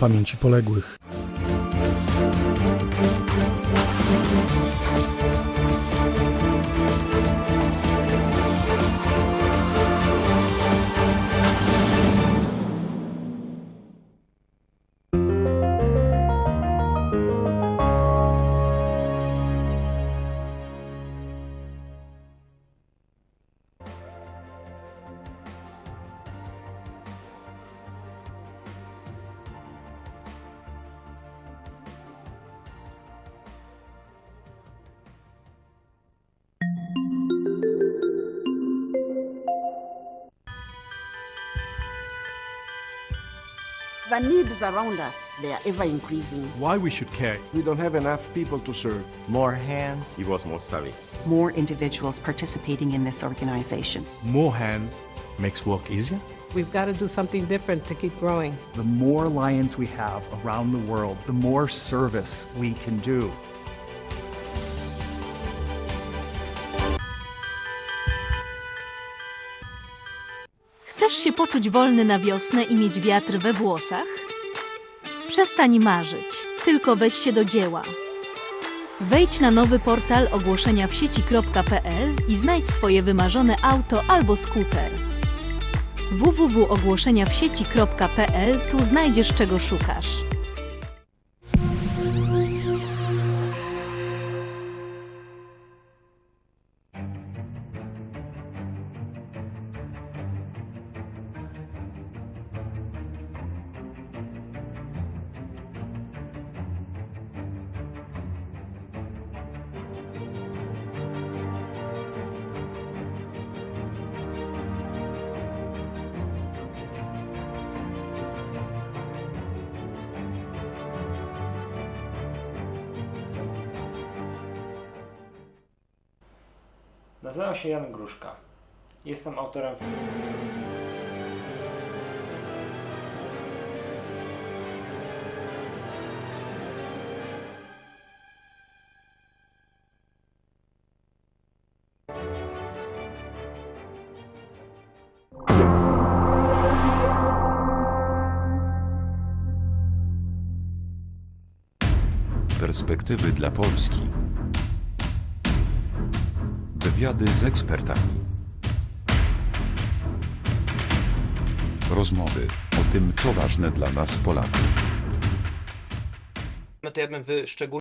Pamięci poległych. The needs around us, they are ever increasing. Why we should care? We don't have enough people to serve. More hands equals more service. more individuals participating in this organization. More hands makes work easier. We've got to do something different to keep growing. The more lions we have around the world, the more service we can do. Chcesz się poczuć wolny na wiosnę i mieć wiatr we włosach? Przestań marzyć, tylko weź się do dzieła. Wejdź na nowy portal ogłoszenia w sieci.pl i znajdź swoje wymarzone auto albo skuter. www.ogłoszeniawsieci.pl Tu znajdziesz czego szukasz. Nazywam się Jan Gruszka. Jestem autorem. Perspektywy dla Polski. Wywiady z ekspertami. Rozmowy o tym, co ważne dla nas Polaków. To ja bym